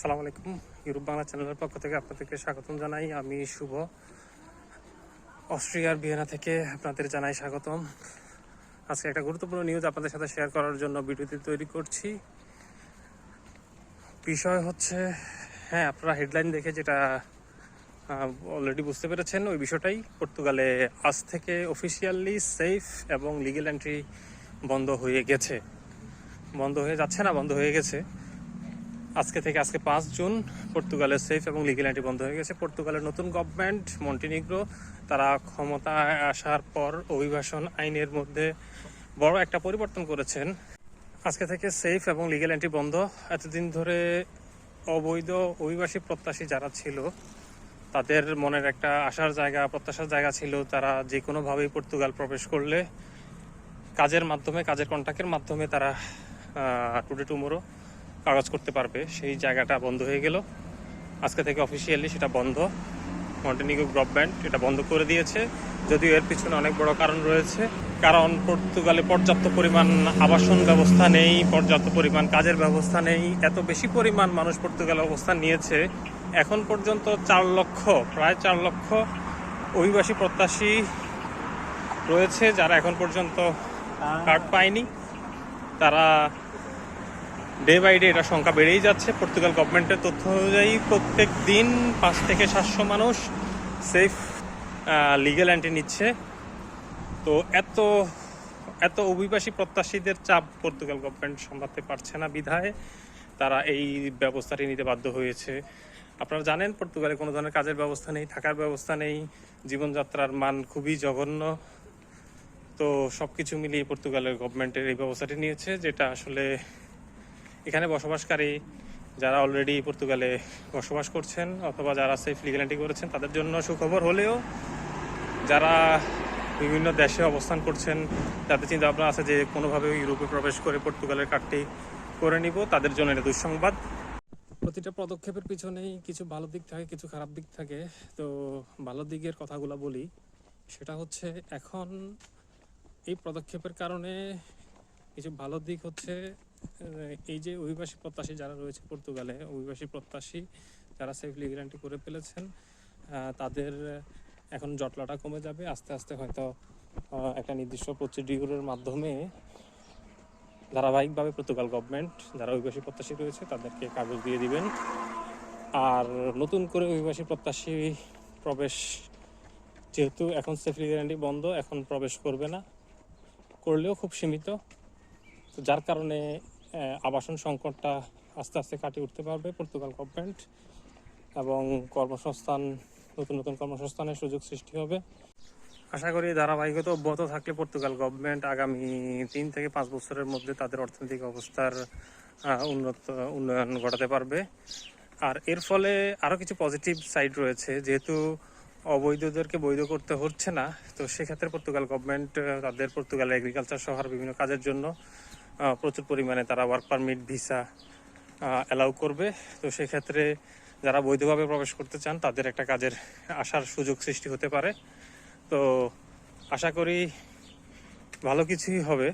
আসসালামু আলাইকুম। ইউরোপ বাংলা চ্যানেলের পক্ষ থেকে আপনাদেরকে স্বাগতম জানাই। আমি শুভ। অস্ট্রিয়ার ভিয়েনা থেকে আপনাদের জানাই স্বাগতম। আজকে একটা গুরুত্বপূর্ণ নিউজ আপনাদের সাথে শেয়ার করার জন্য ভিডিওটি তৈরি করছি। বিষয় হচ্ছে হ্যাঁ আপনারা হেডলাইন দেখে যেটা অলরেডি বুঝতে পেরেছেন, ওই বিষয়টাই। পর্তুগালে আজ থেকে অফিসিয়ালি সেফ এবং লিগেল এন্ট্রি বন্ধ হয়ে গেছে। বন্ধ হয়ে যাচ্ছে না, বন্ধ হয়ে গেছে। আজকে থেকে আজকে পাঁচ জুন পর্তুগালের সেফ এবং লিগেল এন্ট্রি বন্ধ হয়ে গেছে। পর্তুগালের নতুন গভর্নমেন্ট মন্টিনিগ্রো, তারা ক্ষমতায় আসার পর অভিবাসন আইনের মধ্যে বড় একটা পরিবর্তন করেছেন। আজকে থেকে সেফ এবং লিগেল এন্ট্রি বন্ধ। এতদিন ধরে অবৈধ অভিবাসী প্রত্যাশী যারা ছিল, তাদের মনের একটা আশার জায়গা, প্রত্যাশার জায়গা ছিল তারা যে কোনোভাবেই পর্তুগাল প্রবেশ করলে, কাজের মাধ্যমে, কাজের কন্ট্রাক্টের মাধ্যমে তারা টুডে টুমোরো কাগজ করতে পারবে। সেই জায়গাটা বন্ধ হয়ে গেল। আজকে থেকে অফিসিয়ালি সেটা বন্ধ। মন্টেনিগো গভর্নমেন্ট এটা বন্ধ করে দিয়েছে। যদিও এর পিছনে অনেক বড় কারণ রয়েছে। কারণ পর্তুগালে পর্যাপ্ত পরিমাণ আবাসন ব্যবস্থা নেই পর্যাপ্ত পরিমাণ কাজের ব্যবস্থা নেই এত বেশি পরিমাণ মানুষ পর্তুগালে অবস্থান নিয়েছে। এখন পর্যন্ত চার লক্ষ প্রায় চার লক্ষ অভিবাসী প্রত্যাশী রয়েছে যারা এখন পর্যন্ত কার্ড পায়নি। তারা ডে বাই ডে এটা সংখ্যা বেড়েই যাচ্ছে। পর্তুগাল গভর্নমেন্টের তথ্য অনুযায়ী প্রত্যেক দিন পাঁচ থেকে সাতশো মানুষ সেফ লিগেল এন্ট্রি নিচ্ছে। তো এত এত অভিবাসী প্রত্যাশীদের চাপ পর্তুগাল গভর্নমেন্ট সামলাতে পারছে না বিধায়। তারা এই ব্যবস্থাটি নিতে বাধ্য হয়েছে। আপনারা জানেন পর্তুগালে কোনো ধরনের কাজের ব্যবস্থা নেই, থাকার ব্যবস্থা নেই। জীবনযাত্রার মান খুবই জঘন্য। তো সব কিছু মিলিয়ে পর্তুগালের গভর্নমেন্টের এই ব্যবস্থাটি নিয়েছে, যেটা আসলে এখানে বসবাসকারী যারা অলরেডি পর্তুগালে বসবাস করছেন অথবা যারা সেফ লিগ্যালিটি করেছেন, তাদের জন্য সুখবর হলেও যারা বিভিন্ন দেশে অবস্থান করছেন, তাদের চিন্তা ভাবনা আছে যে কোনোভাবে ইউরোপে প্রবেশ করে পর্তুগালের কার্ডটি করে নিব। তাদের জন্য এটা দুঃসংবাদ। প্রতিটা পদক্ষেপের পিছনেই কিছু ভালো দিক থাকে, কিছু খারাপ দিক থাকে। তো ভালো দিকের কথাগুলো বলি। সেটা হচ্ছে এখন এই পদক্ষেপের কারণে কিছু ভালো দিক হচ্ছে এই যে অভিবাসী প্রত্যাশী যারা রয়েছে পর্তুগালে, অভিবাসী প্রত্যাশী যারা সেফ লিগ্যান্টি করে ফেলেছেন তাদের এখন জটলাটা কমে যাবে। আস্তে আস্তে হয়তো একটা নির্দিষ্ট প্রসিডিউরের মাধ্যমে ধারাবাহিকভাবে পর্তুগাল গভর্নমেন্ট যারা অভিবাসী প্রত্যাশী রয়েছে তাদেরকে কাগজ দিয়ে দিবেন। আর নতুন করে অভিবাসী প্রত্যাশী প্রবেশ, যেহেতু এখন সেফ লিগ্যান্টি বন্ধ, এখন প্রবেশ করবে না। করলেও খুব সীমিত। তো যার কারণে আবাসন সংকটটা আস্তে আস্তে কাটিয়ে উঠতে পারবে পর্তুগাল গভর্নমেন্ট এবং কর্মসংস্থান, নতুন নতুন কর্মসংস্থানের সুযোগ সৃষ্টি হবে। আশা করি ধারাবাহিকতা অব্যাহত থাকলে পর্তুগাল গভর্নমেন্ট আগামী তিন থেকে পাঁচ বছরের মধ্যে তাদের অর্থনৈতিক অবস্থার উন্নত, উন্নয়ন ঘটাতে পারবে। আর এর ফলে আরও কিছু পজিটিভ সাইড রয়েছে। যেহেতু অবৈধদেরকে বৈধ করতে হচ্ছে না, তো সেক্ষেত্রে পর্তুগাল গভর্নমেন্ট তাদের পর্তুগাল এগ্রিকালচার সহ বিভিন্ন কাজের জন্য প্রচুর পরিমাণে তারা ওয়ার্ক পারমিট ভিসা অ্যালাউ করবে। তো সেক্ষেত্রে যারা বৈধভাবে প্রবেশ করতে চান, তাদের একটা কাজের আসার সুযোগ সৃষ্টি হতে পারে। তো আশা করি ভালো কিছুই হবে।